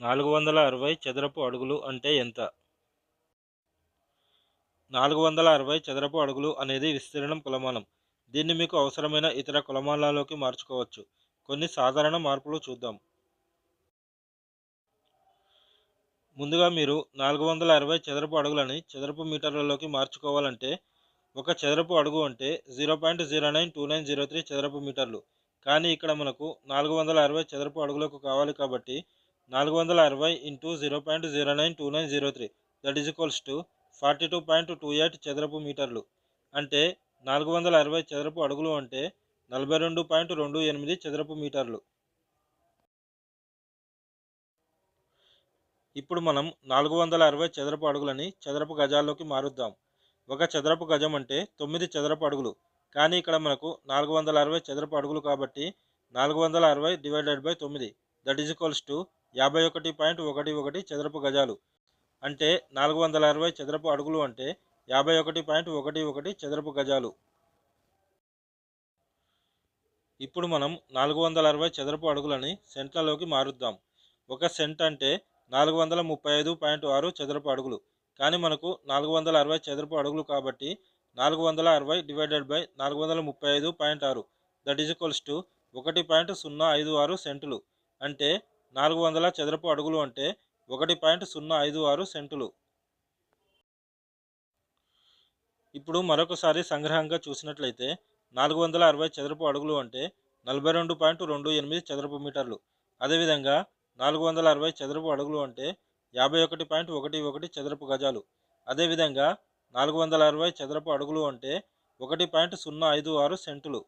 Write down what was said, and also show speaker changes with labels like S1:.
S1: నాలుగు వందల అరవై చదరపు అడుగులు అంటే ఎంత? నాలుగు వందల అరవై చదరపు అడుగులు అనేది విస్తీర్ణం కొలమానం. దీన్ని మీకు అవసరమైన ఇతర కొలమానాల్లోకి మార్చుకోవచ్చు. కొన్ని సాధారణ మార్పులు చూద్దాం. ముందుగా మీరు నాలుగు వందల అరవై చదరపు అడుగులని చదరపు మీటర్లలోకి మార్చుకోవాలంటే ఒక చదరపు అడుగు అంటే zero point zero nine two nine zero three చదరపు మీటర్లు. కానీ ఇక్కడ మనకు నాలుగు వందల అరవై చదరపు అడుగులకు కావాలి కాబట్టి నాలుగు వందల అరవై into zero point zero nine two nine zero three. That is equals to forty two point two eight చదరపు మీటర్లు. అంటే నాలుగు వందల అరవై చదరపు అడుగులు అంటే నలభై రెండు పాయింట్ రెండు ఎనిమిది చదరపు మీటర్లు. ఇప్పుడు మనం నాలుగు వందల అరవై చదరపు అడుగులని చదరపు గజాల్లోకి మారుద్దాం. ఒక చదరపు గజం అంటే తొమ్మిది చదరపు అడుగులు. కానీ ఇక్కడ మనకు నాలుగు వందల అరవై చదరపు అడుగులు కాబట్టి నాలుగు వందల అరవై డివైడెడ్ బై తొమ్మిది. దట్ ఈజ్ ఈక్వల్స్ టు యాభై ఒకటి పాయింట్ ఒకటి ఒకటి చదరపు గజాలు. అంటే నాలుగు వందల అరవై చదరపు అడుగులు అంటే యాభై ఒకటి పాయింట్ ఒకటి ఒకటి చదరపు గజాలు. ఇప్పుడు మనం నాలుగు వందల అరవై చదరపు అడుగులని సెంట్లలోకి మారుద్దాం. ఒక సెంట్ అంటే నాలుగు వందల ముప్పై ఐదు పాయింట్ ఆరు చదరపు అడుగులు. కానీ మనకు నాలుగు వందల అరవై చదరపు అడుగులు కాబట్టి నాలుగు వందల అరవై డివైడెడ్ బై నాలుగు వందల ముప్పై ఐదు పాయింట్ ఆరు. దట్ ఈజ్ ఈక్వల్స్ టు ఒకటి పాయింట్ సున్నా ఐదు ఆరు సెంటులు. అంటే నాలుగు వందల చదరపు అడుగులు అంటే ఒకటి పాయింట్ సున్నా ఐదు ఆరు సెంటులు. ఇప్పుడు మరొకసారి సంగ్రహంగా చూసినట్లయితే నాలుగు వందల అరవై చదరపు అడుగులు అంటే నలభై రెండు పాయింట్ రెండు ఎనిమిది చదరపు మీటర్లు. అదేవిధంగా నాలుగు వందల అరవై చదరపు అడుగులు అంటే యాభై ఒకటి పాయింట్ ఒకటి ఒకటి చదరపు గజాలు. అదేవిధంగా నాలుగు వందల అరవై చదరపు అడుగులు అంటే ఒకటి పాయింట్ సున్నా ఐదు ఆరు సెంటులు.